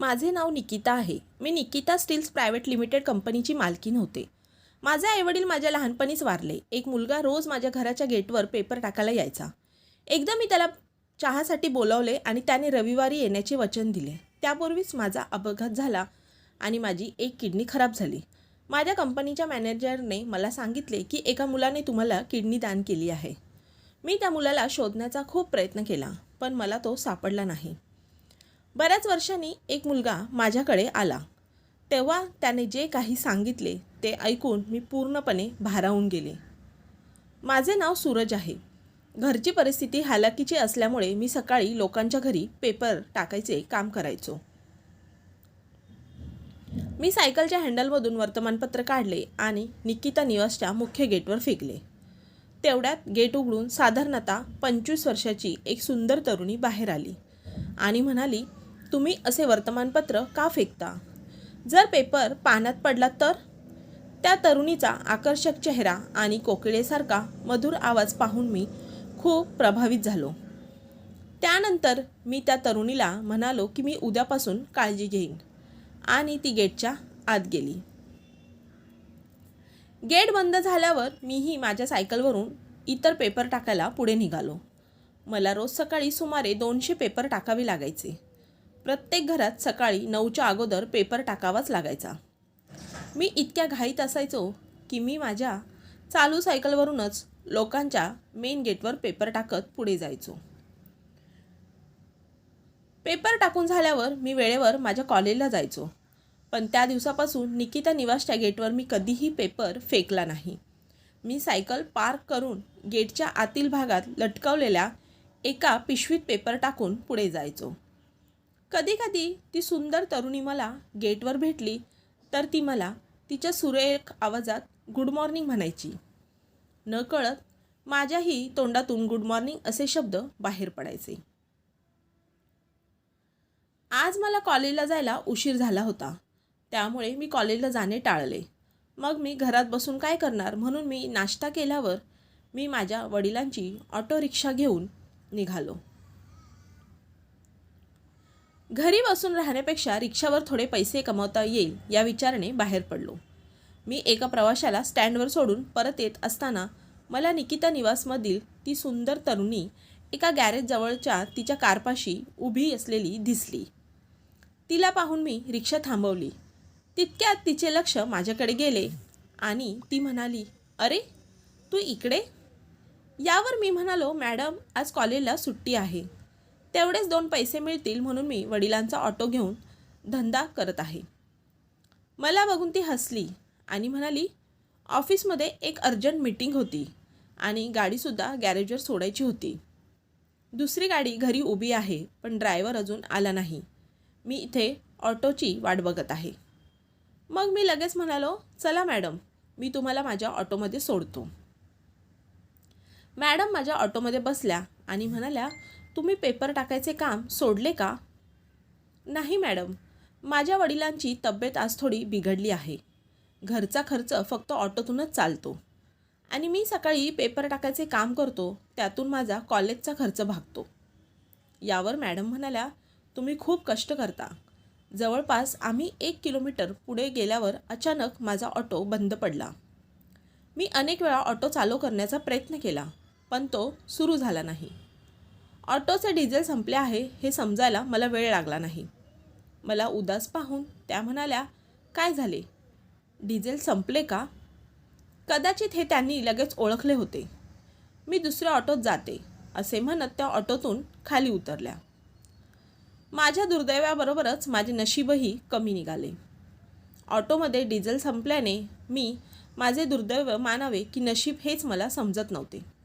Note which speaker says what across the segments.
Speaker 1: माझे नाव निकिता आहे. मी निकिता स्टील्स प्रायव्हेट लिमिटेड कंपनीची मालकीन होते. माझे आईवडील माझ्या लहानपणीच वारले. एक मुलगा रोज माझ्या घराच्या गेटवर पेपर टाकायला यायचा. एकदा मी त्याला चहासाठी बोलावले आणि त्याने रविवारी येण्याचे वचन दिले. त्यापूर्वीच माझा अपघात झाला आणि माझी एक किडनी खराब झाली. माझ्या कंपनीच्या मॅनेजरने मला सांगितले की एका मुलाने तुम्हाला किडनी दान केली आहे. मी त्या मुलाला शोधण्याचा खूप प्रयत्न केला पण मला तो सापडला नाही. बऱ्याच वर्षांनी एक मुलगा माझ्याकडे आला. तेव्हा त्याने जे काही सांगितले ते ऐकून मी पूर्णपणे भारावून गेले. माझे नाव सूरज आहे. घरची परिस्थिती हालाकीची असल्यामुळे मी सकाळी लोकांच्या घरी पेपर टाकायचे काम करायचो. मी सायकलच्या हँडलमधून वर्तमानपत्र काढले आणि निकिता निवासच्या मुख्य गेटवर फेकले. तेवढ्यात गेट उघडून साधारणतः पंचवीस वर्षाची एक सुंदर तरुणी बाहेर आली आणि म्हणाली तुम्ही असे वर्तमानपत्र का फेकता? जर पेपर पाण्यात पडला तर? त्या तरुणीचा आकर्षक चेहरा आणि कोकिळेसारखा मधुर आवाज पाहून मी खूप प्रभावित झालो. त्यानंतर मी त्या तरुणीला म्हणालो की मी उद्यापासून काळजी घेईन. आणि ती गेटच्या आत गेली. गेट बंद झाल्यावर मीही माझ्या सायकलवरून इतर पेपर टाकायला पुढे निघालो. मला रोज सकाळी सुमारे दोनशे पेपर टाकावे लागायचे. प्रत्येक घरात सकाळी नऊच्या अगोदर पेपर टाकावाच लागायचा. मी इतक्या घाईत असायचो की मी माझ्या चालू सायकलवरूनच लोकांच्या मेन गेटवर पेपर टाकत पुढे जायचो. पेपर टाकून झाल्यावर मी वेळेवर माझ्या कॉलेजला जायचो. पण त्या दिवसापासून निकिता निवासच्या गेटवर मी कधीही पेपर फेकला नाही. मी सायकल पार्क करून गेटच्या आतील भागात लटकवलेल्या एका पिशवीत पेपर टाकून पुढे जायचो. कधीकधी ती सुंदर तरुणी मला गेटवर भेटली तर ती मला तिच्या सुरेख आवाजात गुड मॉर्निंग म्हणायची. न कळत माझ्याही तोंडातून गुड मॉर्निंग असे शब्द बाहेर पडायचे. आज मला कॉलेजला जायला उशीर झाला होता. त्यामुळे मी कॉलेजला जाणे टाळले. मग मी घरात बसून काय करणार म्हणून मी नाश्ता केल्यावर मी माझ्या वडिलांची ऑटो रिक्षा घेऊन निघालो. घरी बसून राहण्यापेक्षा रिक्षावर थोडे पैसे कमवता येईल या विचाराने बाहेर पडलो. मी एका प्रवाशाला स्टँडवर सोडून परत येत असताना मला निकिता निवासमधील ती सुंदर तरुणी एका गॅरेजजवळच्या तिच्या कारपाशी उभी असलेली दिसली. तिला पाहून मी रिक्षा थांबवली. तितक्यात तिचे लक्ष माझ्याकडे गेले आणि ती म्हणाली अरे तू इकडे? यावर मी म्हणालो मॅडम आज कॉलेजला सुट्टी आहे. तेवढेच दोन पैसे मिळतील म्हणून मी वडिलांचा ऑटो घेऊन धंदा करत आहे. मला बघून ती हसली आणि म्हणाली ऑफिसमध्ये एक अर्जंट मीटिंग होती आणि गाडीसुद्धा गॅरेजवर सोडायची होती. दुसरी गाडी घरी उभी आहे पण ड्रायव्हर अजून आला नाही. मी इथे ऑटोची वाट बघत आहे. मग मी लगेच म्हणालो चला मॅडम मी तुम्हाला माझ्या ऑटोमध्ये सोडतो. मॅडम माझ्या ऑटोमध्ये बसल्या आणि म्हणाल्या तुम्ही पेपर टाकायचे काम सोडले का? नाही मॅडम. माझ्या वडिलांची तब्येत आज थोडी बिघडली आहे. घरचा खर्च फक्त ऑटोतूनच चालतो. आणि मी सकाळी पेपर टाकायचे काम करतो त्यातून माझा कॉलेजचा खर्च भागतो. यावर मॅडम म्हणाल्या तुम्ही खूप कष्ट करता. जवळपास आम्ही एक किलोमीटर पुढे गेल्यावर अचानक माझा ऑटो बंद पडला. मी अनेक वेळा ऑटो चालू करण्याचा प्रयत्न केला पण तो सुरू झाला नाही. ऑटोचे डिझेल संपले आहे हे समजायला मला वेळ लागला नाही. मला उदास पाहून त्या म्हणाल्या काय झाले? डिझेल संपले का? कदाचित हे त्यांनी लगेच ओळखले होते. मी दुसऱ्या ऑटोत जाते असे म्हणत त्या ऑटोतून खाली उतरल्या. माझ्या दुर्दैवाबरोबरच माझे नशीबही कमी निघाले. ऑटोमध्ये डिझेल संपल्याने मी माझे दुर्दैव मानावे की नशीब हेच मला समजत नव्हते.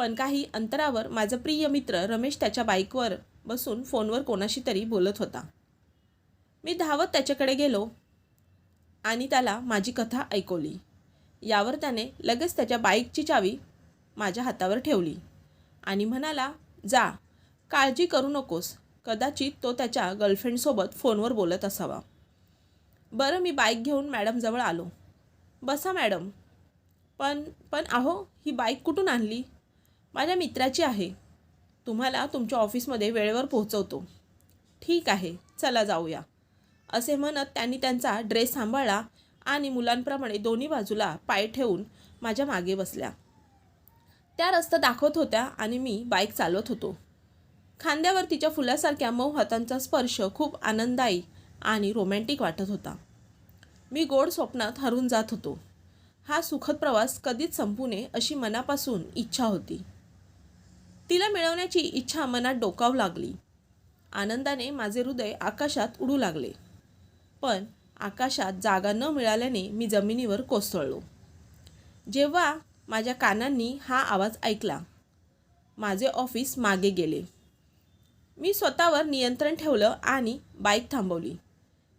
Speaker 1: पण काही अंतरावर माझा प्रिय मित्र रमेश त्याच्या बाईकवर बसून फोनवर कोणाशी तरी बोलत होता. मी धावत त्याच्याकडे गेलो आणि त्याला माझी कथा ऐकवली. यावर त्याने लगेच त्याच्या बाईकची चावी माझ्या हातावर ठेवली आणि म्हणाला जा काळजी करू नकोस. कदाचित तो त्याच्या गर्लफ्रेंडसोबत फोनवर बोलत असावा. बरं मी बाईक घेऊन मॅडमजवळ आलो. बसा मॅडम. पण पण अहो ही बाईक कुठून आणली? माझ्या मित्राची आहे. तुम्हाला तुमच्या ऑफिसमध्ये वेळेवर पोहोचवतो. ठीक आहे चला जाऊया. असे म्हणत त्यांनी त्यांचा ड्रेस सांभाळला आणि मुलांप्रमाणे दोन्ही बाजूला पाय ठेवून माझ्या मागे बसल्या. त्या रस्ता दाखवत होत्या आणि मी बाईक चालवत होतो. खांद्यावर तिच्या फुलासारख्या मऊ हातांचा स्पर्श खूप आनंददायी आणि रोमॅन्टिक वाटत होता. मी गोड स्वप्नात हरून जात होतो. हा सुखद प्रवास कधीच संपू नये अशी मनापासून इच्छा होती. तिला मिळवण्याची इच्छा मनात डोकावू लागली. आनंदाने माझे हृदय आकाशात उडू लागले. पण आकाशात जागा न मिळाल्याने मी जमिनीवर कोसळलो. जेव्हा माझ्या कानांनी हा आवाज ऐकला माझे ऑफिस मागे गेले. मी स्वतःवर नियंत्रण ठेवलं आणि बाईक थांबवली.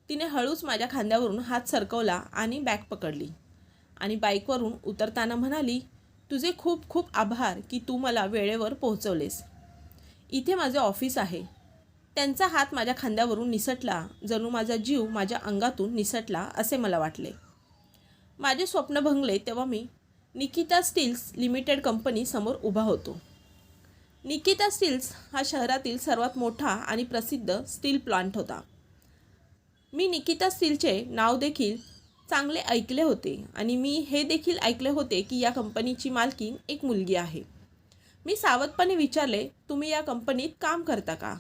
Speaker 1: तिने हळूच माझ्या खांद्यावरून हात सरकवला आणि बॅग पकडली. आणि बाईकवरून उतरताना म्हणाली तुझे खूप खूप आभार की तू मला वेळेवर पोहोचवलेस. इथे माझे ऑफिस आहे. त्यांचा हात माझ्या खांद्यावरून निसटला जणू माझा जीव माझ्या अंगातून निसटला असे मला वाटले. माझे स्वप्न भंगले तेव्हा मी निकिता स्टील्स लिमिटेड कंपनी समोर उभा होतो. निकिता स्टील्स हा शहरातील सर्वात मोठा आणि प्रसिद्ध स्टील प्लांट होता. मी निकिता स्टीलचे नाव देखील चांगले ऐकले होते आणि मी हे देखील ऐकले होते की या कंपनीची मालकीन एक मुलगी आहे. मी सावधपणे विचारले तुम्ही या कंपनीत काम करता का?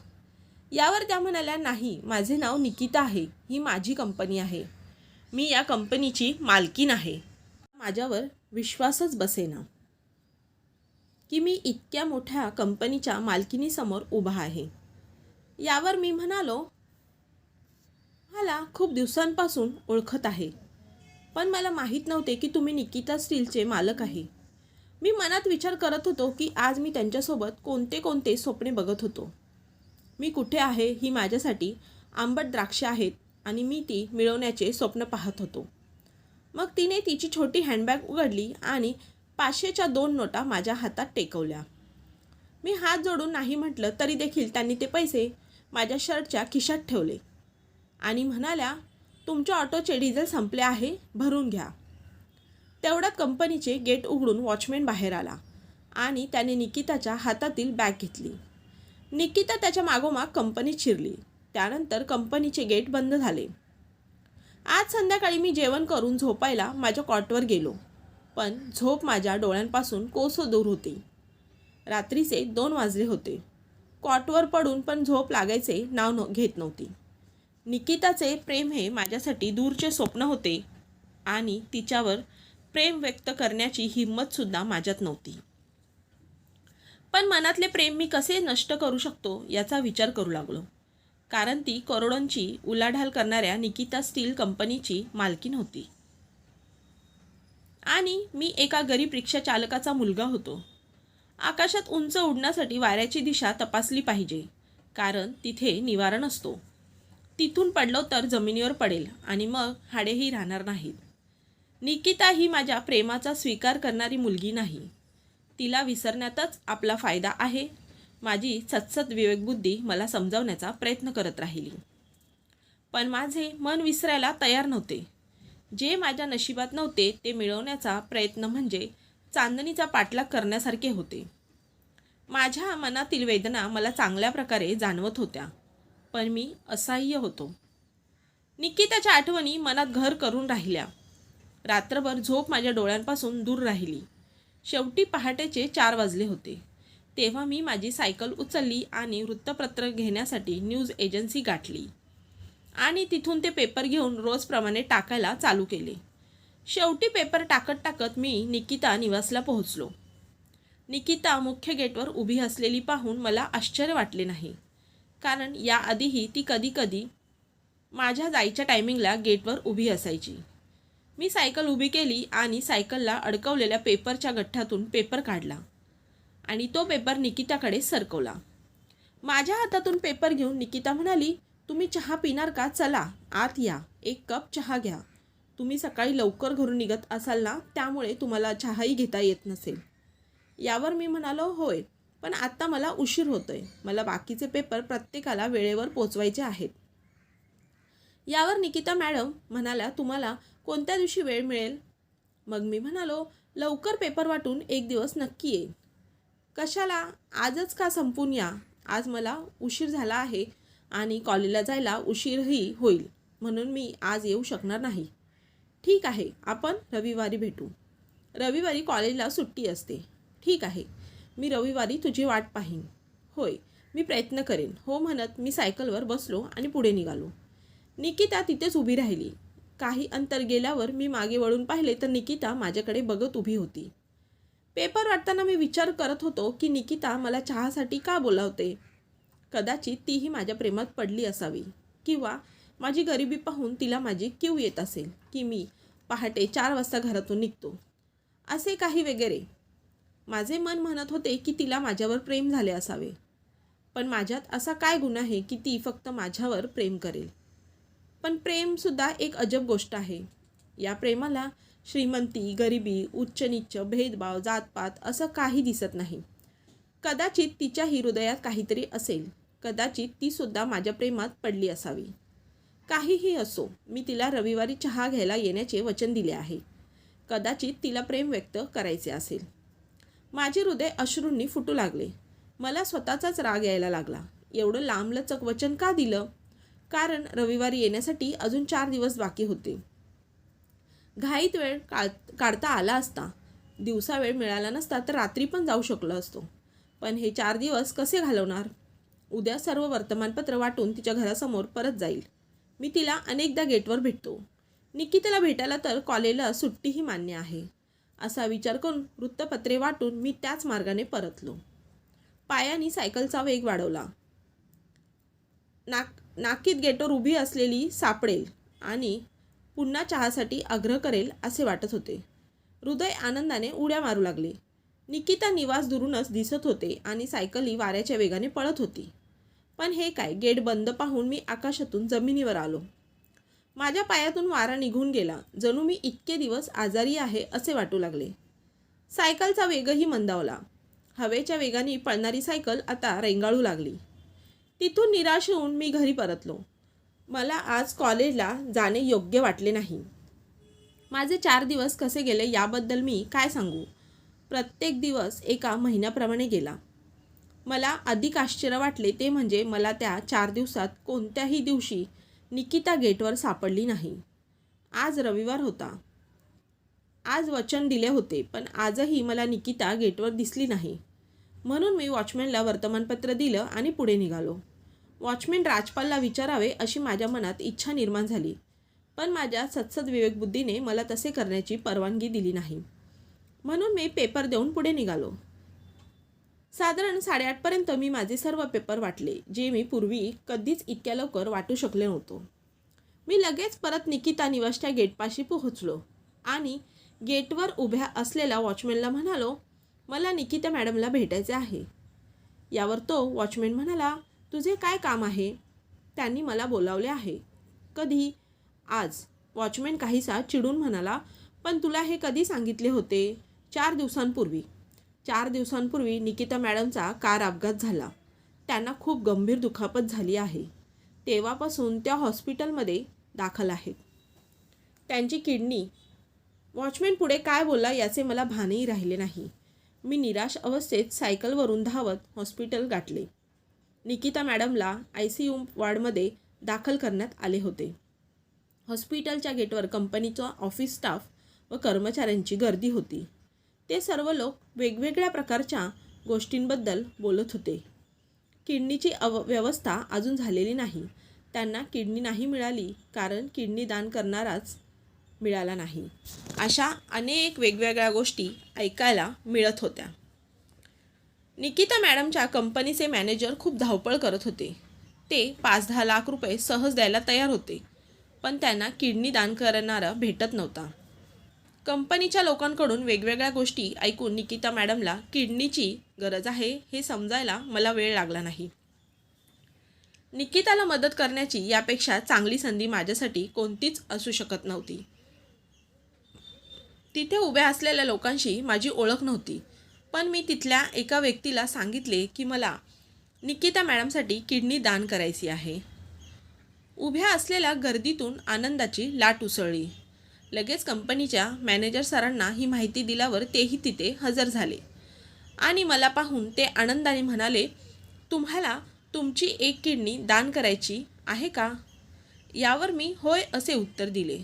Speaker 1: यावर त्या म्हणाल्या नाही माझे नाव निकिता आहे. ही माझी कंपनी आहे. मी या कंपनीची मालकीन आहे. माझ्यावर विश्वासच बसेना की मी इतक्या मोठ्या कंपनीच्या मालकिनीसमोर उभा आहे. यावर मी म्हणालो मला खूप दिवसांपासून ओळखत आहे. पण मला माहीत नव्हते की तुम्ही निकिता स्टीलचे मालक आहे. मी मनात विचार करत होतो की आज मी त्यांच्यासोबत कोणते कोणते स्वप्ने बघत होतो. मी कुठे आहे ही माझ्यासाठी आंबट द्राक्षे आहेत आणि मी ती मिळवण्याचे स्वप्न पाहत होतो. मग तिने तिची छोटी हँडबॅग उघडली आणि पाचशेच्या दोन नोटा माझ्या हातात टेकवल्या. मी हात जोडून नाही म्हटलं तरी देखील त्यांनी ते पैसे माझ्या शर्टच्या खिशात ठेवले आणि म्हणाल्या तुमच्या ऑटोचे डिझेल संपले आहे भरून घ्या. तेवढ्यात कंपनीचे गेट उघडून वॉचमॅन बाहेर आला आणि त्याने निकिताच्या हातातील बॅग घेतली. निकिता त्याच्या मागोमाग कंपनीत शिरली. त्यानंतर कंपनीचे गेट बंद झाले. आज संध्याकाळी मी जेवण करून झोपायला माझ्या कॉटवर गेलो पण झोप माझ्या डोळ्यांपासून कोसो दूर होती. रात्रीचे दोन वाजले होते. कॉटवर पडून पण झोप लागायचे नाव न घेत नव्हती. निकिताचे प्रेम हे माझ्यासाठी दूरचे स्वप्न होते आणि तिच्यावर प्रेम व्यक्त करण्याची हिंमतसुद्धा माझ्यात नव्हती. पण मनातले प्रेम मी कसे नष्ट करू शकतो याचा विचार करू लागलो. कारण ती करोडोंची उलाढाल करणाऱ्या निकिता स्टील कंपनीची मालकीन होती. आणि मी एका गरीब रिक्षा चालकाचा मुलगा होतो. आकाशात उंच उडण्यासाठी वाऱ्याची दिशा तपासली पाहिजे कारण तिथे निवारण असतो तिथून पडलो तर जमिनीवर पडेल आणि मग हाडेही राहणार नाहीत. निकिता ही माझ्या प्रेमाचा स्वीकार करणारी मुलगी नाही. तिला विसरण्यातच आपला फायदा आहे. माझी सतसत विवेकबुद्धी मला समजावण्याचा प्रयत्न करत राहिली. पण माझे मन विसरायला तयार नव्हते. जे माझ्या नशिबात नव्हते ते मिळवण्याचा प्रयत्न म्हणजे चांदणीचा पाठलाग करण्यासारखे होते. माझ्या मनातील वेदना मला चांगल्या प्रकारे जाणवत होत्या. पण मी असह्य होतो. निकिताच्या आठवणी मनात घर करून राहिल्या. रात्रभर झोप माझ्या डोळ्यांपासून दूर राहिली. शेवटी पहाटेचे चार वाजले होते. तेव्हा मी माझी सायकल उचलली आणि वृत्तपत्र घेण्यासाठी न्यूज एजन्सी गाठली. आणि तिथून ते पेपर घेऊन रोजप्रमाणे टाकायला चालू केले. शेवटी पेपर टाकत टाकत मी निकिता निवासला पोहोचलो. निकिता मुख्य गेटवर उभी असलेली पाहून मला आश्चर्य वाटले नाही. कारण याआधीही ती कधीकधी माझ्या जायच्या टायमिंगला गेटवर उभी असायची. मी सायकल उभी केली आणि सायकलला अडकवलेल्या पेपरच्या गठ्ठ्यातून पेपर काढला आणि तो पेपर निकिताकडे सरकवला. माझ्या हातातून पेपर घेऊन निकिता म्हणाली तुम्ही चहा पिणार का? चला आत या. एक कप चहा घ्या. तुम्ही सकाळी लवकर घरून निघत असाल ना त्यामुळे तुम्हाला चहाही घेता येत नसेल. यावर मी म्हणालो होय. पण आत्ता मला उशीर होतो आहे मला बाकीचे पेपर प्रत्येकाला वेळेवर पोचवायचे आहेत. यावर निकिता मॅडम म्हणाल्या तुम्हाला कोणत्या दिवशी वेळ मिळेल? मग मी म्हणालो लवकर पेपर वाटून एक दिवस नक्की येईल कशाला? आजच का संपून या? आज मला उशीर झाला आहे आणि कॉलेजला जायला उशीरही होईल म्हणून मी आज येऊ शकणार नाही. ठीक आहे आपण रविवारी भेटू. रविवारी कॉलेजला सुट्टी असते. ठीक आहे. मी रविवारी तुझी वाट पाहीन. होय मी प्रयत्न करेन. हो म्हणत मी सायकलवर बसलो आणि पुढे निघालो. निकिता तिथेच उभी राहिली. काही अंतर गेल्यावर मी मागे वळून पाहिले तर निकिता माझ्याकडे बघत उभी होती. पेपर वाटताना मी विचार करत होतो की निकिता मला चहासाठी का बोलावते? कदाचित तीही माझ्या प्रेमात पडली असावी. किंवा माझी गरिबी पाहून तिला माझी क्यू येत असेल की मी पहाटे चार वाजता घरातून निघतो. असे काही वगैरे. माझे मन म्हणत होते की तिला माझ्यावर प्रेम झाले असावे. पण माझ्यात असा काय गुण आहे की ती फक्त माझ्यावर प्रेम करेल? पण प्रेमसुद्धा एक अजब गोष्ट आहे. या प्रेमाला श्रीमंती गरिबी उच्च निच्च भेदभाव जातपात असं काही दिसत नाही. कदाचित तिच्याही हृदयात काहीतरी असेल. कदाचित तीसुद्धा माझ्या प्रेमात पडली असावी. काहीही असो मी तिला रविवारी चहा घ्यायला येण्याचे वचन दिले आहे. कदाचित तिला प्रेम व्यक्त करायचे असेल. माझे हृदय अश्रूंनी फुटू लागले. मला स्वतःचाच राग यायला लागला. एवढं लांबलचक वचन का दिलं? कारण रविवारी येण्यासाठी अजून चार दिवस बाकी होते. घाईत वेळ काढ काढता आला असता. दिवसा वेळ मिळाला नसता तर रात्री पण जाऊ शकलो असतो. पण हे चार दिवस कसे घालवणार? उद्या सर्व वर्तमानपत्र वाटून तिच्या घरासमोर परत जाईल. मी तिला अनेकदा गेटवर भेटतो. निकिताला भेटायला तर कॉलेजला सुट्टीही मान्य आहे. असा विचार करून वृत्तपत्रे वाटून मी त्याच मार्गाने परतलो. पायाने सायकलचा वेग वाढवला. नाक नाकीत गेटवर उभी असलेली सापडेल आणि पुन्हा चहासाठी आग्रह करेल असे वाटत होते. हृदय आनंदाने उड्या मारू लागले. निकिता निवास दुरूनच दिसत होते आणि सायकली वाऱ्याच्या वेगाने पळत होती. पण हे काय? गेट बंद पाहून मी आकाशातून जमिनीवर आलो. माझ्या पायातून वारा निघून गेला. जणू मी इतके दिवस आजारी आहे असे वाटू लागले. सायकलचा वेगही मंदावला. हवेच्या वेगाने पळणारी सायकल आता रेंगाळू लागली. तिथून निराश होऊन मी घरी परतलो. मला आज कॉलेजला जाणे योग्य वाटले नाही. माझे चार दिवस कसे गेले याबद्दल मी काय सांगू? प्रत्येक दिवस एका महिन्याप्रमाणे गेला. मला अधिक आश्चर्य वाटले ते म्हणजे मला त्या चार दिवसात कोणत्याही दिवशी निकिता गेटवर सापडली नाही. आज रविवार होता. आज वचन दिले होते पण आजही मला निकिता गेटवर दिसली नाही. म्हणून मी वॉचमॅनला वर्तमानपत्र दिलं आणि पुढे निघालो. वॉचमॅन राजपालला विचारावे अशी माझ्या मनात इच्छा निर्माण झाली. पण माझ्या सत्सद विवेकबुद्धीने मला तसे करण्याची परवानगी दिली नाही. म्हणून मी पेपर देऊन पुढे निघालो. साधारण साडेआठपर्यंत मी माझे सर्व पेपर वाटले जे मी पूर्वी कधीच इतक्या लवकर वाटू शकले नव्हतो. मी लगेच परत निकिता निवासच्या गेटपाशी पोहोचलो आणि गेटवर उभ्या असलेल्या वॉचमॅनला म्हणालो मला निकिता मॅडमला भेटायचे आहे. यावर तो वॉचमॅन म्हणाला तुझे काय काम आहे? त्यांनी मला बोलावले आहे. कधी? आज. वॉचमॅन काहीसा चिडून म्हणाला पण तुला हे कधी सांगितले होते? चार दिवसांपूर्वी. चार दिवसांपूर्वी निकिता मॅडमचा कार अपघात झाला. त्यांना खूप गंभीर दुखापत झाली आहे. तेव्हापासून त्या हॉस्पिटलमध्ये दाखल आहेत. त्यांची किडनी वॉचमॅन पुढे काय बोलला याचे मला भानही राहिले नाही. मी निराश अवस्थेत सायकलवरून धावत हॉस्पिटल गाठले. निकिता मॅडमला आय सी यू वॉर्डमध्ये दाखल करण्यात आले होते. हॉस्पिटलच्या गेटवर कंपनीचा ऑफिस स्टाफ व कर्मचाऱ्यांची गर्दी होती. ते सर्व लोक वेगवेगळ्या प्रकारच्या गोष्टींबद्दल बोलत होते. किडनीची अव व्यवस्था अजून झालेली नाही. त्यांना किडनी नाही मिळाली कारण किडनी दान करणाराच मिळाला नाही. अशा अनेक वेगवेगळ्या गोष्टी ऐकायला मिळत होत्या. निकिता मॅडमच्या कंपनीचे मॅनेजर खूप धावपळ करत होते. ते पाच दहा लाख रुपये सहज द्यायला तयार होते. पण त्यांना किडनी दान करणारा भेटत नव्हता. कंपनीच्या लोकांकडून वेगवेगळ्या गोष्टी ऐकून निकिता मॅडमला किडनीची गरज आहे हे समजायला मला वेळ लागला नाही. निकिताला मदत करण्याची यापेक्षा चांगली संधी माझ्यासाठी कोणतीच असू शकत नव्हती. तिथे उभ्या असलेल्या लोकांशी माझी ओळख नव्हती पण मी तिथल्या एका व्यक्तीला सांगितले की मला निकिता मॅडमसाठी किडनी दान करायची आहे. उभ्या असलेल्या गर्दीतून आनंदाची लाट उसळली. लगेच कंपनीच्या मॅनेजर सरांना ही माहिती दिल्यावर तेही तिथे हजर झाले. आणि मला पाहून ते आनंदाने म्हणाले तुम्हाला तुमची एक किडनी दान करायची आहे का? यावर मी होय असे उत्तर दिले.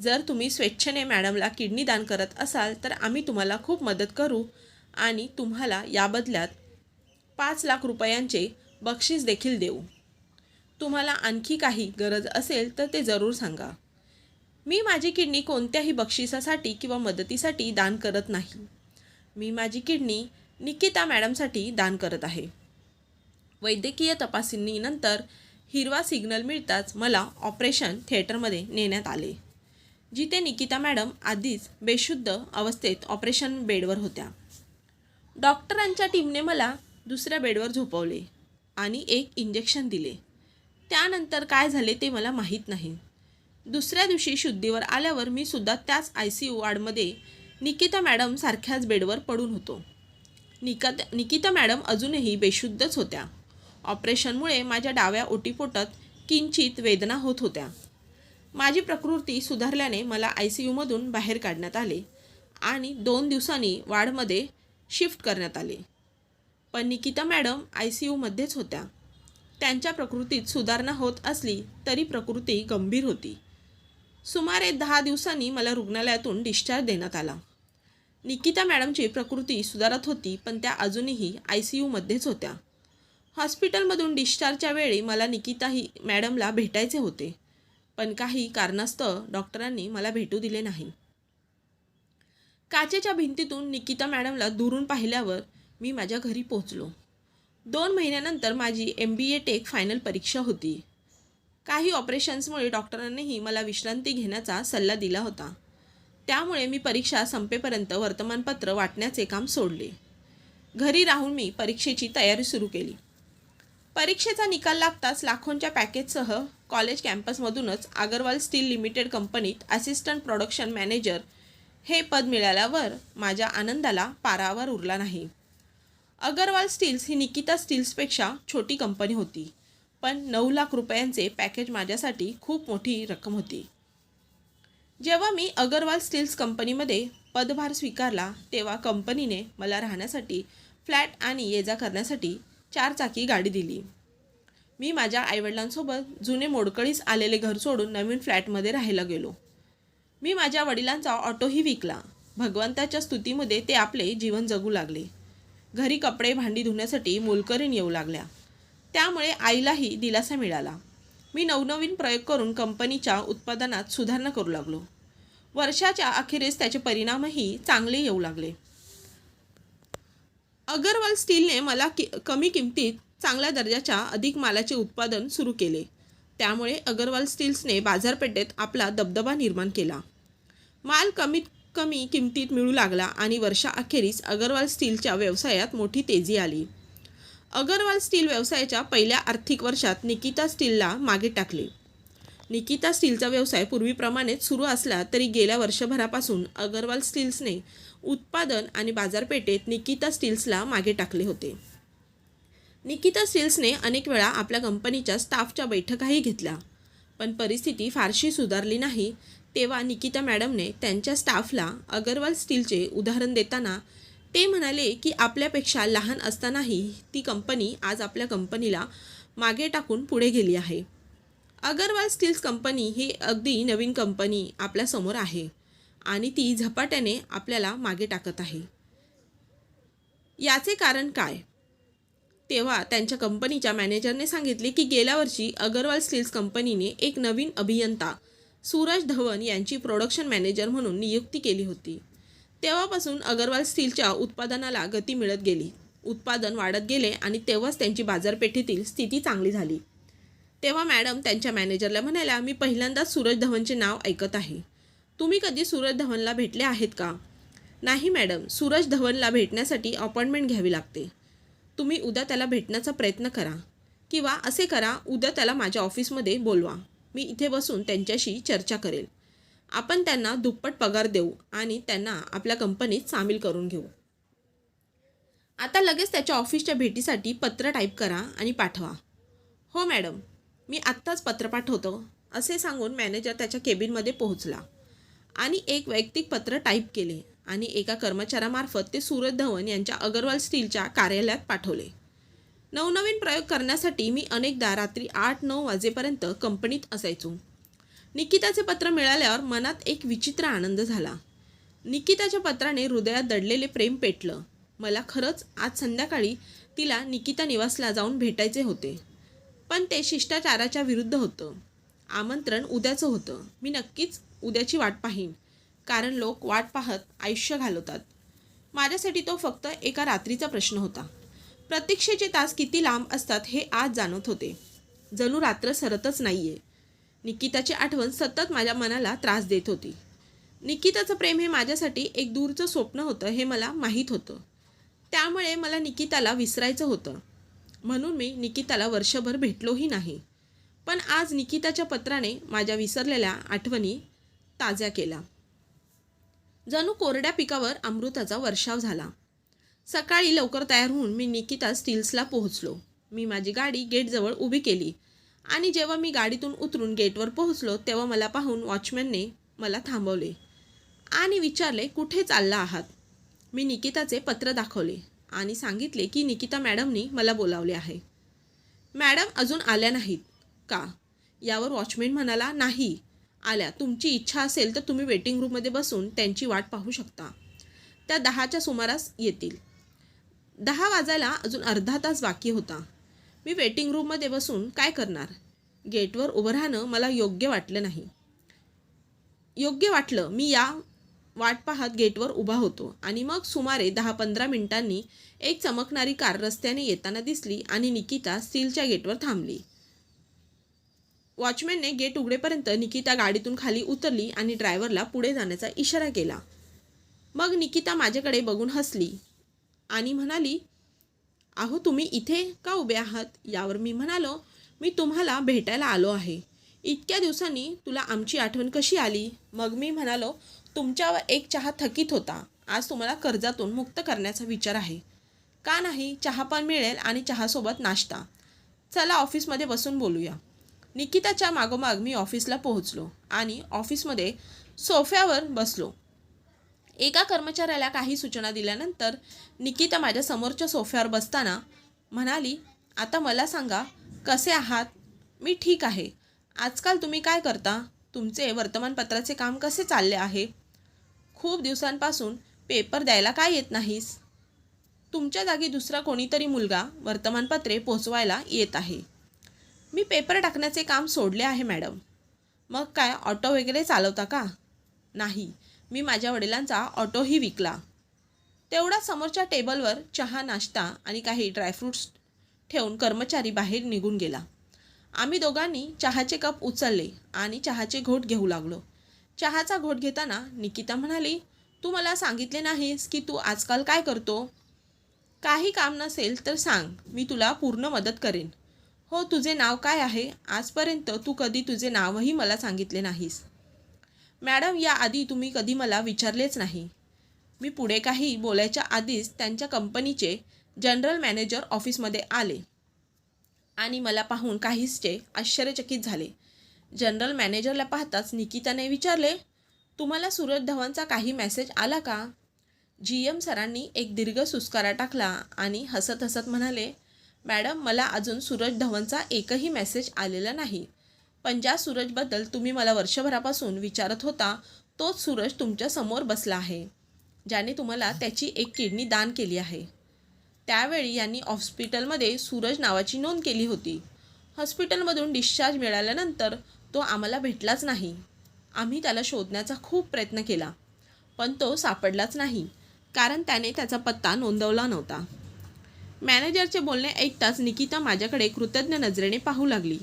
Speaker 1: जर तुम्ही स्वेच्छेने मॅडमला किडनी दान करत असाल तर आम्ही तुम्हाला खूप मदत करू आणि तुम्हाला या बदल्यात पाच लाख रुपयांचे बक्षीस देखील देऊ. तुम्हाला आणखी काही गरज असेल तर ते जरूर सांगा. मी माझी किडनी कोणत्याही बक्षिसासाठी किंवा मदतीसाठी दान करत नाही. मी माझी किडनी निकिता मॅडमसाठी दान करत आहे. वैद्यकीय तपासणीनंतर हिरवा सिग्नल मिळताच मला ऑपरेशन थिएटरमध्ये नेण्यात आले जिथे निकिता मॅडम आधीच बेशुद्ध अवस्थेत ऑपरेशन बेडवर होत्या. डॉक्टरांच्या टीमने मला दुसऱ्या बेडवर झोपवले आणि एक इंजेक्शन दिले. त्यानंतर काय झाले ते मला माहीत नाही. दुसऱ्या दिवशी शुद्धीवर आल्यावर मी सुद्धा त्याच आय सी यू वार्डमध्ये निकिता मॅडम सारख्याच बेडवर पडून होतो. निकत निकिता मॅडम अजूनही बेशुद्धच होत्या. ऑपरेशनमुळे माझ्या डाव्या ओटीपोटात किंचित वेदना होत होत्या. माझी प्रकृती सुधारल्याने मला आय सी यूमधून बाहेर काढण्यात आले आणि दोन दिवसांनी वार्डमध्ये शिफ्ट करण्यात आले. पण निकिता मॅडम आय सी यूमध्येच होत्या. त्यांच्या प्रकृतीत सुधारणा होत असली तरी प्रकृती गंभीर होती. सुमारे दहा दिवसांनी मला रुग्णालयातून डिस्चार्ज देण्यात आला. निकिता मॅडमची प्रकृती सुधारत होती पण त्या अजूनही आय सी यूमध्येच होत्या. हॉस्पिटलमधून डिस्चार्जच्या वेळी मला निकिता ही मॅडमला भेटायचे होते पण काही कारणास्तव डॉक्टरांनी मला भेटू दिले नाही. काचेच्या भिंतीतून निकिता मॅडमला दुरून पाहिल्यावर मी माझ्या घरी पोहोचलो. दोन महिन्यानंतर माझी M B A tech final परीक्षा होती. काही ऑपरेशन्समुळे डॉक्टरांनीही मला विश्रांती घेण्याचा सल्ला दिला होता. त्यामुळे मी परीक्षा संपेपर्यंत वर्तमानपत्र वाटण्याचे काम सोडले. घरी राहून मी परीक्षेची तयारी सुरू केली. परीक्षेचा निकाल लागताच लाखोंच्या पॅकेजसह कॉलेज कॅम्पसमधूनच अगरवाल स्टील लिमिटेड कंपनीत असिस्टंट प्रोडक्शन मॅनेजर हे पद मिळाल्यावर माझ्या आनंदाला पारावर उरला नाही. अगरवाल स्टील्स ही निकिता स्टील्सपेक्षा छोटी कंपनी होती. पण नऊ लाख रुपयांचे पॅकेज माझ्यासाठी खूप मोठी रक्कम होती. जेव्हा मी अगरवाल स्टील्स कंपनीमध्ये पदभार स्वीकारला तेव्हा कंपनीने मला राहण्यासाठी फ्लॅट आणि ये जा करण्यासाठी चारचाकी गाडी दिली. मी माझ्या आईवडिलांसोबत जुने मोडकळीस आलेले घर सोडून नवीन फ्लॅटमध्ये राहायला गेलो. मी माझ्या वडिलांचा ऑटोही विकला. भगवंताच्या स्तुतीमध्ये ते आपले जीवन जगू लागले. घरी कपडे भांडी धुण्यासाठी मोलकरीण येऊ लागल्या. त्यामुळे आईलाही दिलासा मिळाला. मी नवनवीन प्रयोग करून कंपनीच्या उत्पादनात सुधारणा करू लागलो. वर्षाच्या अखेरीस त्याचे परिणामही चांगले येऊ लागले. अगरवाल स्टीलने मला कि कमी किमतीत चांगल्या दर्जाच्या अधिक मालाचे उत्पादन सुरू केले. त्यामुळे अगरवाल स्टील्सने बाजारपेठेत आपला दबदबा निर्माण केला. माल कमीत कमी किमतीत मिळू लागला आणि वर्षाअखेरीस अगरवाल स्टीलच्या व्यवसायात मोठी तेजी आली. अगरवाल स्टील व्यवसायाच्या पहिल्या आर्थिक वर्षात निकिता स्टीलला मागे टाकले. निकिता स्टीलचा व्यवसाय पूर्वीप्रमाणेच सुरू असला तरी गेल्या वर्षभरापासून अगरवाल स्टील्सने उत्पादन आणि बाजारपेठेत निकिता स्टील्सला मागे टाकले होते. निकिता स्टील्सने अनेक वेळा आपल्या कंपनीच्या स्टाफच्या बैठकाही घेतल्या. पण परिस्थिती फारशी सुधारली नाही तेव्हा निकिता मॅडमने त्यांच्या स्टाफला अगरवाल स्टीलचे उदाहरण देताना ते म्हणाले की आपल्यापेक्षा लहान असतानाही ती कंपनी आज आपल्या कंपनीला मागे टाकून पुढे गेली आहे. अगरवाल स्टील्स कंपनी ही अगदी नवीन कंपनी आपल्यासमोर आहे आणि ती झपाट्याने आपल्याला मागे टाकत आहे. याचे कारण काय? तेव्हा त्यांच्या कंपनीच्या मॅनेजरने सांगितले की गेल्या वर्षी अगरवाल स्टील्स कंपनीने एक नवीन अभियंता सूरज धवन यांची प्रोडक्शन मॅनेजर म्हणून नियुक्ती केली होती. तेव्हापासून अगरवाल स्टीलच्या उत्पादनाला गती मिळत गेली. उत्पादन वाढत गेले आणि तेव्हाच त्यांची बाजारपेठेतील स्थिती चांगली झाली. तेव्हा मॅडम त्यांच्या मॅनेजरला म्हणाल्या मी पहिल्यांदाच सूरज धवनचे नाव ऐकत आहे. तुम्ही कधी सूरज धवनला भेटले आहेत का? नाही मॅडम सूरज धवनला भेटण्यासाठी अपॉइंटमेंट घ्यावी लागते. तुम्ही उद्या त्याला भेटण्याचा प्रयत्न करा किंवा असे करा उद्या त्याला माझ्या ऑफिसमध्ये बोलवा. मी इथे बसून त्यांच्याशी चर्चा करेल. आपण त्यांना दुप्पट पगार देऊ आणि त्यांना आपल्या कंपनीत सामील करून घेऊ. आता लगेच त्याच्या ऑफिसच्या भेटीसाठी पत्र टाईप करा आणि पाठवा. हो मॅडम. मी आत्ताच पत्र पाठवतो असे सांगून मॅनेजर त्याच्या केबिनमध्ये पोहोचला. आणि एक वैयक्तिक पत्र टाईप केले आणि एका कर्मचाऱ्यामार्फत ते सूरज धवन यांच्या अगरवाल स्टीलच्या कार्यालयात पाठवले. नवनवीन प्रयोग करण्यासाठी मी अनेकदा रात्री आठ नऊ वाजेपर्यंत कंपनीत असायचो. निकिताचे पत्र मिळाल्यावर मनात एक विचित्र आनंद झाला. निकिताच्या पत्राने हृदयात दडलेले प्रेम पेटलं. मला खरंच आज संध्याकाळी तिला निकिता निवासला जाऊन भेटायचे होते. पण ते शिष्टाचाराच्या विरुद्ध होतं. आमंत्रण उद्याचं होतं. मी नक्कीच उद्याची वाट पाहीन. कारण लोक वाट पाहत आयुष्य घालवतात. माझ्यासाठी तो फक्त एका रात्रीचा प्रश्न होता. प्रतीक्षेचे तास किती लांब असतात हे आज जाणवत होते. जणू रात्र सरतच नाही आहे निकिताची आठवण सतत माझ्या मनाला त्रास देत होती. निकिताचं प्रेम हे माझ्यासाठी एक दूरचं स्वप्न होतं हे मला माहीत होतं. त्यामुळे मला निकिताला विसरायचं होतं. म्हणून मी निकिताला वर्षभर भेटलोही नाही. पण आज निकिताच्या पत्राने माझ्या विसरलेल्या आठवणी ताज्या केल्या. जणू कोरड्या पिकावर अमृताचा वर्षाव झाला. सकाळी लवकर तयार होऊन मी निकिता स्टील्सला पोहोचलो. मी माझी गाडी गेटजवळ उभी केली. आणि जेव्हा मी गाडीतून उतरून गेटवर पोहोचलो तेव्हा मला पाहून वॉचमॅनने मला थांबवले आणि विचारले कुठे चालला आहात? मी निकिताचे पत्र दाखवले आणि सांगितले की निकिता मॅडमनी मला बोलावले आहे. मॅडम अजून आल्या नाहीत का? यावर वॉचमॅन म्हणाला नाही. आल्या. तुमची इच्छा असेल तर तुम्ही वेटिंग रूममध्ये बसून त्यांची वाट पाहू शकता. त्या दहाच्या सुमारास येतील. दहा वाजायला अजून अर्धा तास बाकी होता. मी वेटिंग रूममध्ये बसून काय करणार? गेटवर उभं राहणं मला योग्य वाटलं नाही. योग्य वाटलं मी या वाट पाहत गेटवर उभा होतो आणि मग सुमारे दहा पंधरा मिनिटांनी एक चमकणारी कार रस्त्याने येताना दिसली आणि निकिता स्टीलच्या गेटवर थांबली. वॉचमॅनने गेट उघडेपर्यंत निकिता गाडीतून खाली उतरली आणि ड्रायव्हरला पुढे जाण्याचा इशारा केला. मग निकिता माझ्याकडे बघून हसली आणि म्हणाली अहो तुम्ही इथे का उभे आहात? यावर मी म्हणालो मी तुम्हाला भेटायला आलो आहे. इतक्या दिवसांनी तुला आमची आठवण कशी आली? मग मी म्हणालो तुमच्यावर एक चहा थकीत होता. आज तुम्हाला कर्जातून मुक्त करण्याचा विचार आहे. का नाही? चहा पण मिळेल आणि चहासोबत नाश्ता. चला ऑफिसमध्ये बसून बोलूया. निकिताच्या मागोमाग मी ऑफिसला पोहोचलो आणि ऑफिसमध्ये सोफ्यावर बसलो. एका कर्मचाऱ्याला काही सूचना दिल्यानंतर निकिता माझ्या समोरच्या सोफ्यावर बसताना म्हणाली आता मला सांगा कसे आहात? मी ठीक आहे. आजकाल तुम्ही काय करता? तुमचे वर्तमानपत्राचे काम कसे चालले आहे? खूप दिवसांपासून पेपर द्यायला काय येत नाहीस? तुमच्या जागी दुसरा कोणीतरी मुलगा वर्तमानपत्रे पोचवायला येत आहे. मी पेपर टाकण्याचे काम सोडले आहे मॅडम. मग काय ऑटो वगैरे चालवता का? नाही. मी माझ्या वडिलांचा ऑटोही विकला. तेवढा समोरच्या टेबलवर चहा नाश्ता आणि काही ड्रायफ्रूट्स ठेवून कर्मचारी बाहेर निघून गेला. आम्ही दोघांनी चहाचे कप उचलले आणि चहाचे घोट घेऊ लागलो. चहाचा घोट घेताना निकिता म्हणाली तू मला सांगितले नाहीस की तू आजकाल काय करतो? काही काम नसेल तर सांग मी तुला पूर्ण मदत करेन. हो तुझे नाव काय आहे? आजपर्यंत तू कधी तुझे नावही मला सांगितले नाहीस. मॅडम याआधी तुम्ही कधी मला विचारलेच नाही. मी पुढे काही बोलायच्या आधीच त्यांच्या कंपनीचे जनरल मॅनेजर ऑफिसमध्ये आले आणि मला पाहून काहीसचे आश्चर्यचकित झाले. जनरल मॅनेजरला पाहताच निकिताने विचारले तुम्हाला सूरज धवनचा काही मेसेज आला का? जी एम सरांनी एक दीर्घ सुस्कारा टाकला आणि हसत हसत म्हणाले मॅडम मला अजून सूरज धवनचा एकही मेसेज आलेला नाही. पण ज्या सूरजबद्दल तुम्ही मला वर्षभरापासून विचारत होता तोच सूरज तुमच्यासमोर बसला आहे ज्याने तुम्हाला त्याची एक किडनी दान केली आहे. त्यावेळी यांनी हॉस्पिटलमध्ये सूरज नावाची नोंद केली होती. हॉस्पिटलमधून डिस्चार्ज मिळाल्यानंतर तो आम्हाला भेटलाच नाही. आम्ही त्याला शोधण्याचा खूप प्रयत्न केला पण तो सापडलाच नाही कारण त्याने त्याचा पत्ता नोंदवला नव्हता. मॅनेजरचे बोलणे ऐकताच निकिता माझ्याकडे कृतज्ञ नजरेने पाहू लागली.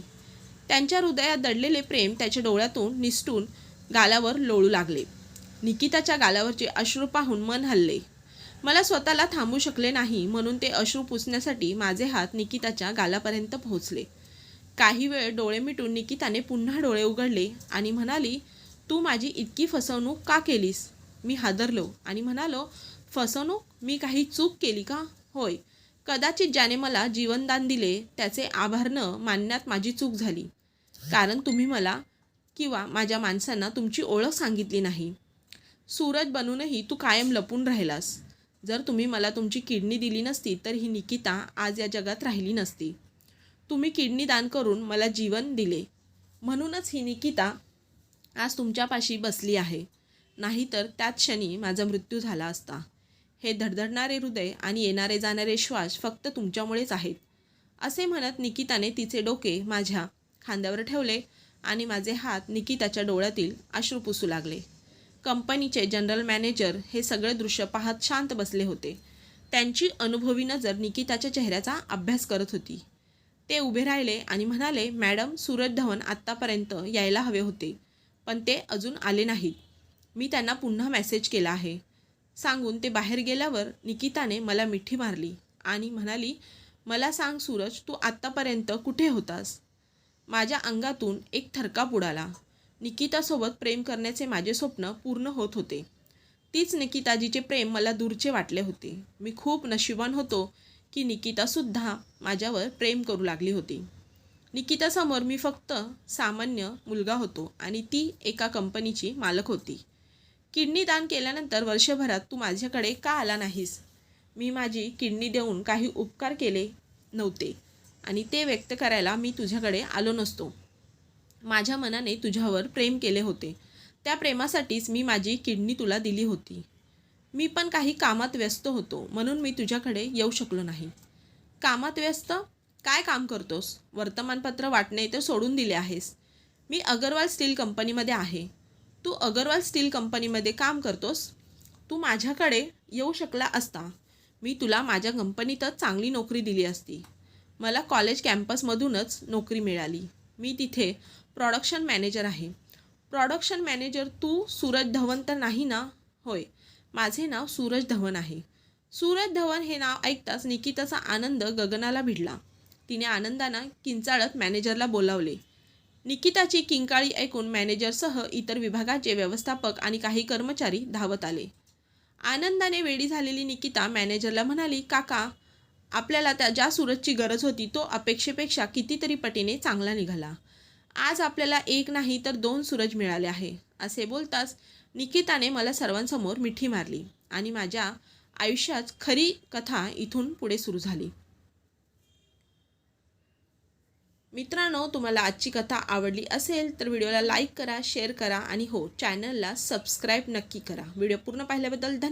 Speaker 1: त्यांच्या हृदयात दडलेले प्रेम त्याच्या डोळ्यातून निसटून गालावर लोळू लागले. निकिताच्या गालावरचे अश्रू पाहून मन हल्ले. मला स्वतःला थांबू शकले नाही म्हणून ते अश्रू पुसण्यासाठी माझे हात निकिताच्या गालापर्यंत पोहोचले. काही वेळ डोळे मिटून निकिताने पुन्हा डोळे उघडले आणि म्हणाली तू माझी इतकी फसवणूक का केलीस? मी हादरलो. आणि म्हणालो फसवणूक? मी काही चूक केली का? होय. कदाचित ज्याने मला जीवनदान दिले त्याचे आभारनं मानण्यात माझी चूक झाली. कारण तुम्ही मला किंवा माझ्या माणसांना तुमची ओळख सांगितली नाही. सूरज बनूनही तू कायम लपून राहिलास. जर तुम्ही मला तुमची किडनी दिली नसती तर ही निकिता आज या जगात राहिली नसती. तुम्ही किडनी दान करून मला जीवन दिले. म्हणूनच ही निकिता आज तुमच्यापाशी बसली आहे. नाहीतर त्याच क्षणी माझा मृत्यू झाला असता. हे धडधडणारे हृदय आणि येणारे जाणारे श्वास फक्त तुमच्यामुळेच आहेत. असे म्हणत निकिताने तिचे डोके माझ्या खांद्यावर ठेवले आणि माझे हात निकिताच्या डोळ्यातील अश्रू पुसू लागले. कंपनीचे जनरल मॅनेजर हे सगळे दृश्य पाहत शांत बसले होते. त्यांची अनुभवी नजर निकिताच्या चेहऱ्याचा अभ्यास करत होती. ते उभे राहिले आणि म्हणाले मॅडम सूरज धवन आत्तापर्यंत यायला हवे होते पण ते अजून आले नाहीत. मी त्यांना पुन्हा मेसेज केला आहे. सांगून ते बाहेर गेल्यावर निकिताने मला मिठी मारली आणि म्हणाली मला सांग सूरज तू आत्तापर्यंत कुठे होतास? माझ्या अंगातून एक थरकाप उडाला निकितासोबत प्रेम करण्याचे माझे स्वप्न पूर्ण होत होते. तीच निकिताजीचे प्रेम मला दूरचे वाटले होते. मी खूप नशिबान होतो की निकितासुद्धा माझ्यावर प्रेम करू लागली होती. निकितासमोर मी फक्त सामान्य मुलगा होतो आणि ती एका कंपनीची मालक होती. किडनी दान केल्यानंतर वर्षभरात तू माझ्याकडे का आला नाहीस? मी माझी किडनी देऊन काही उपकार केले नव्हते आणि ते व्यक्त करायला मी तुझ्याकडे आलो नसतो. माझ्या मनाने तुझ्यावर प्रेम केले होते. त्या प्रेमासाठीच मी माझी किडनी तुला दिली होती. मी पण काही कामात व्यस्त होतो म्हणून मी तुझ्याकडे येऊ शकलो नाही. कामात व्यस्त? काय काम करतोस? वर्तमानपत्र वाटणे तर सोडून दिले आहेस. मी अगरवाल स्टील कंपनीमध्ये आहे. तू अगरवाल स्टील कंपनीमध्ये काम करतोस तू माझ्याकडे येऊ शकला असता. मी तुला माझ्या कंपनीतच चांगली नोकरी दिली असती. मला कॉलेज कॅम्पसमधूनच नोकरी मिळाली. मी तिथे प्रॉडक्शन मॅनेजर आहे. प्रॉडक्शन मॅनेजर तू सूरज धवन तर नाही ना? होय. माझे नाव सूरज धवन आहे. सूरज धवन हे नाव ऐकताच निकिताचा आनंद गगनाला भिडला. तिने आनंदानं किंचाळत मॅनेजरला बोलावले. निकिताची किंकाळी ऐकून मॅनेजरसह इतर विभागाचे व्यवस्थापक आणि काही कर्मचारी धावत आले. आनंदाने वेडी झालेली निकिता मॅनेजरला म्हणाली काका आपल्याला त्या ज्या सूरजची गरज होती तो अपेक्षेपेक्षा कितीतरी पटीने चांगला निघाला. आज आपल्याला एक नाही तर दोन सूरज मिळाले आहे असे बोलताच निकिताने मला सर्वांसमोर मिठी मारली आणि माझ्या आयुष्यात खरी कथा इथून पुढे सुरू झाली. मित्रांनो तुम्हाला आजची कथा आवडली असेल तर व्हिडिओला लाईक करा शेअर करा आणि हो चॅनलला सबस्क्राईब नक्की करा. व्हिडिओ पूर्ण पाहिल्याबद्दल धन्यवाद.